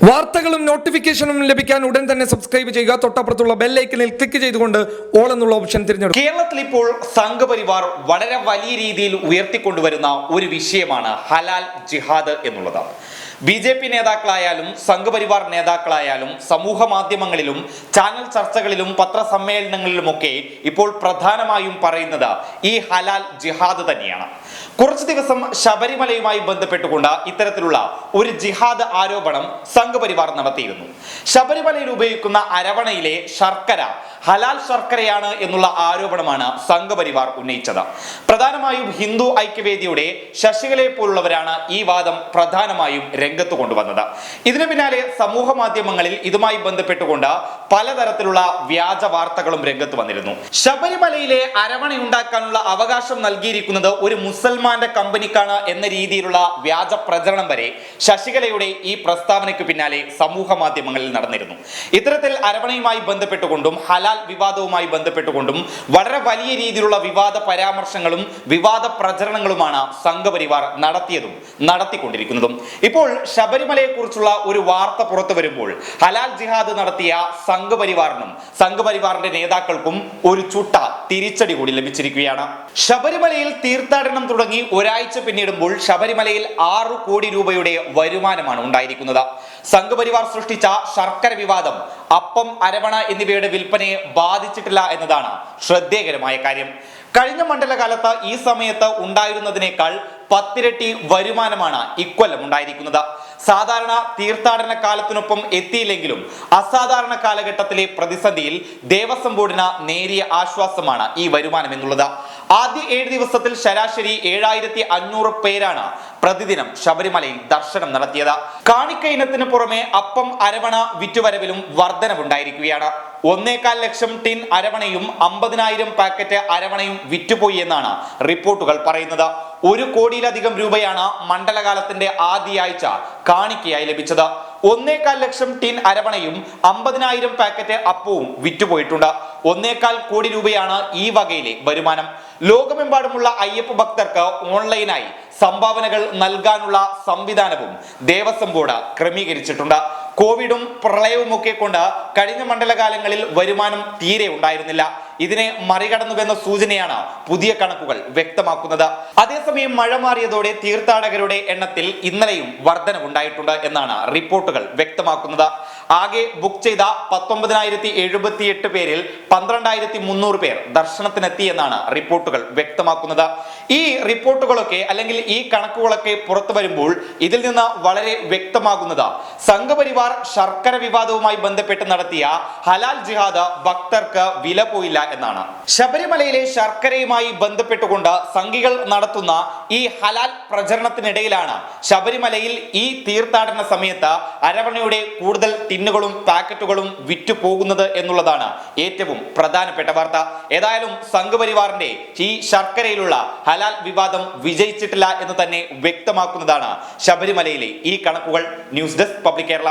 വാർത്തകളും നോട്ടിഫിക്കേഷനും ലഭിക്കാൻ ഉടൻ തന്നെ സബ്സ്ക്രൈബ് ചെയ്യുക. തൊട്ടപ്പുറത്തുള്ള ബെല്ലൈക്കനിൽ ക്ലിക്ക് ചെയ്തുകൊണ്ട് ഓൾ എന്നുള്ള ഓപ്ഷൻ തിരഞ്ഞെടുക്കും കേരളത്തിൽ ഇപ്പോൾ സംഘപരിവാർ വളരെ വലിയ രീതിയിൽ ഉയർത്തിക്കൊണ്ടുവരുന്ന ഒരു വിഷയമാണ് ഹലാൽ ജിഹാദ് എന്നുള്ളത് ബി ജെ പി നേതാക്കളായാലും സംഘപരിവാർ നേതാക്കളായാലും സമൂഹ മാധ്യമങ്ങളിലും ചാനൽ ചർച്ചകളിലും പത്രസമ്മേളനങ്ങളിലുമൊക്കെ ഇപ്പോൾ പ്രധാനമായും പറയുന്നത് ഈ ഹലാൽ ജിഹാദ് തന്നെയാണ്. കുറച്ച് ദിവസം ശബരിമലയുമായി ബന്ധപ്പെട്ടുകൊണ്ട് ഇത്തരത്തിലുള്ള ഒരു ജിഹാദ് ആരോപണം സംഘപരിവാർ നടത്തിയിരുന്നു. ശബരിമലയിൽ ഉപയോഗിക്കുന്ന അരവണയിലെ ശർക്കര ഹലാൽ ശർക്കരയാണ് എന്നുള്ള ആരോപണമാണ് സംഘപരിവാർ ഉന്നയിച്ചത്. പ്രധാനമായും ഹിന്ദു ഐക്യവേദിയുടെ ശശികലയെ പോലുള്ളവരാണ് ഈ വാദം പ്രധാനമായും രംഗത്ത് കൊണ്ടുവന്നത്. ഇതിനു പിന്നാലെ സമൂഹ മാധ്യമങ്ങളിൽ ഇതുമായി ബന്ധപ്പെട്ടുകൊണ്ട് പലതരത്തിലുള്ള വ്യാജ വാർത്തകളും രംഗത്ത് വന്നിരുന്നു. ശബരിമലയിലെ അരവണ ഉണ്ടാക്കാനുള്ള അവകാശം നൽകിയിരിക്കുന്നത് ഒരു മുസൽമാന്റെ കമ്പനിക്കാണ് എന്ന രീതിയിലുള്ള വ്യാജ പ്രചരണം വരെ ശശികലയുടെ ഈ പ്രസ്താവനയ്ക്ക് പിന്നാലെ സമൂഹ മാധ്യമങ്ങളിൽ നടന്നിരുന്നു. ഇത്തരത്തിൽ അരവണയുമായി ബന്ധപ്പെട്ടുകൊണ്ടും ഹലാൽ വിവാദവുമായി ബന്ധപ്പെട്ടുകൊണ്ടും വളരെ വലിയ രീതിയിലുള്ള വിവാദ പരാമർശങ്ങളും വിവാദ പ്രചരണങ്ങളുമാണ് സംഘപരിവാർ നടത്തിയതും നടത്തിക്കൊണ്ടിരിക്കുന്നതും. ഇപ്പോൾ ശബരിമലയെക്കുറിച്ചുള്ള ഒരു വാർത്ത പുറത്തു വരുമ്പോൾ ഹലാൽ ജിഹാദ് നടത്തിയ സംഘപരിവാറിനും സംഘപരിവാറിന്റെ നേതാക്കൾക്കും ഒരു ചുട്ട തിരിച്ചടി കൂടി ലഭിച്ചിരിക്കുകയാണ്. ശബരിമലയിൽ തീർത്ഥാടനം തുടങ്ങി ഒരാഴ്ച പിന്നിടുമ്പോൾ ശബരിമലയിൽ ആറു കോടി രൂപയുടെ വരുമാനമാണ് ഉണ്ടായിരിക്കുന്നത്. സംഘപരിവാർ സൃഷ്ടിച്ച ശർക്കര വിവാദം അപ്പം അരവണ എന്നിവയുടെ വിൽപ്പനയെ ബാധിച്ചിട്ടില്ല എന്നതാണ് ശ്രദ്ധേയകരമായ കാര്യം. കഴിഞ്ഞ മണ്ഡലകാലത്ത് ഈ സമയത്ത് ഉണ്ടായിരുന്നതിനേക്കാൾ പത്തിരട്ടി വരുമാനമാണ് ഇക്കൊല്ലം ഉണ്ടായിരിക്കുന്നത്. സാധാരണ തീർത്ഥാടന കാലത്തിനൊപ്പം എത്തിയില്ലെങ്കിലും അസാധാരണ കാലഘട്ടത്തിലെ പ്രതിസന്ധിയിൽ ദേവസ്വം ബോർഡിന് നേരിയ ആശ്വാസമാണ് ഈ വരുമാനം എന്നുള്ളത്. ആദ്യ ഏഴ് ദിവസത്തിൽ ശരാശരി ഏഴായിരത്തി അഞ്ഞൂറ് പേരാണ് പ്രതിദിനം ശബരിമലയിൽ ദർശനം നടത്തിയത്. കാണിക്ക ഇനത്തിന് പുറമെ അപ്പം അരവണ വിറ്റുവരവിലും വർധനവുണ്ടായിരിക്കുകയാണ്. ഒന്നേകാൽ ലക്ഷം ടിൻ അരവണയും അമ്പതിനായിരം പാക്കറ്റ് അരവണയും വിറ്റുപോയി എന്നാണ് റിപ്പോർട്ടുകൾ പറയുന്നത്. ഒരു കോടിയിലധികം രൂപയാണ് മണ്ഡലകാലത്തിന്റെ ആദ്യ ആഴ്ച കാണിക്കയായി ലഭിച്ചത്. ഒന്നേകാൽ ലക്ഷം ടിൻ അരവണയും അമ്പതിനായിരം പാക്കറ്റ് അപ്പവും വിറ്റുപോയിട്ടുണ്ട്. ഒന്നേകാൽ കോടി രൂപയാണ് ഈ വകയിലെ വരുമാനം. ലോകമെമ്പാടുമുള്ള അയ്യപ്പ ഭക്തർക്ക് ഓൺലൈനായി സംഭാവനകൾ നൽകാനുള്ള സംവിധാനവും ദേവസ്വം ബോർഡ് ക്രമീകരിച്ചിട്ടുണ്ട്. കോവിഡും പ്രളയവും ഒക്കെ കൊണ്ട് കഴിഞ്ഞ മണ്ഡലകാലങ്ങളിൽ വരുമാനം തീരെ ഉണ്ടായിരുന്നില്ല. ഇതിനെ മറികടന്നുവെന്ന സൂചനയാണ് പുതിയ കണക്കുകൾ വ്യക്തമാക്കുന്നത്. അതേസമയം മഴ മാറിയതോടെ തീർത്ഥാടകരുടെ എണ്ണത്തിൽ ഇന്നലെയും വർധനവുണ്ടായിട്ടുണ്ട് എന്നാണ് റിപ്പോർട്ടുകൾ വ്യക്തമാക്കുന്നത്. ആകെ ബുക്ക് ചെയ്ത പത്തൊമ്പതിനായിരത്തി എഴുപത്തിയെട്ട് പേരിൽ പന്ത്രണ്ടായിരത്തി മുന്നൂറ് പേർ ദർശനത്തിനെത്തി എന്നാണ് റിപ്പോർട്ടുകൾ വ്യക്തമാക്കുന്നത്. ഈ റിപ്പോർട്ടുകളൊക്കെ അല്ലെങ്കിൽ ഈ കണക്കുകളൊക്കെ പുറത്തു വരുമ്പോൾ ഇതിൽ നിന്ന് വളരെ വ്യക്തമാകുന്നത് സംഘപരിവാർ ശർക്കര വിവാദവുമായി ബന്ധപ്പെട്ട് നടത്തിയ ഹലാൽ ജിഹാദ് ഭക്തർക്ക് വില പോയില്ല എന്നാണ്. ശബരിമലയിലെ ശർക്കരയുമായി ബന്ധപ്പെട്ടുകൊണ്ട് സംഘികൾ നടത്തുന്ന ഈ ഹലാൽ പ്രചരണത്തിനിടയിലാണ് ശബരിമലയിൽ ഈ തീർത്ഥാടന സമയത്ത് അരവണയുടെ കൂടുതൽ ടിന്നുകളും പാക്കറ്റുകളും വിറ്റു പോകുന്നത് എന്നുള്ളതാണ് ഏറ്റവും പ്രധാനപ്പെട്ട വാർത്ത. ഏതായാലും സംഘപരിവാറിന്റെ ഈ ശർക്കരയിലുള്ള ഹലാൽ വിവാദം വിജയിച്ചിട്ടില്ല എന്ന് തന്നെ വ്യക്തമാക്കുന്നതാണ് ശബരിമലയിലെ ഈ കണക്കുകൾ. News desk public Kerala.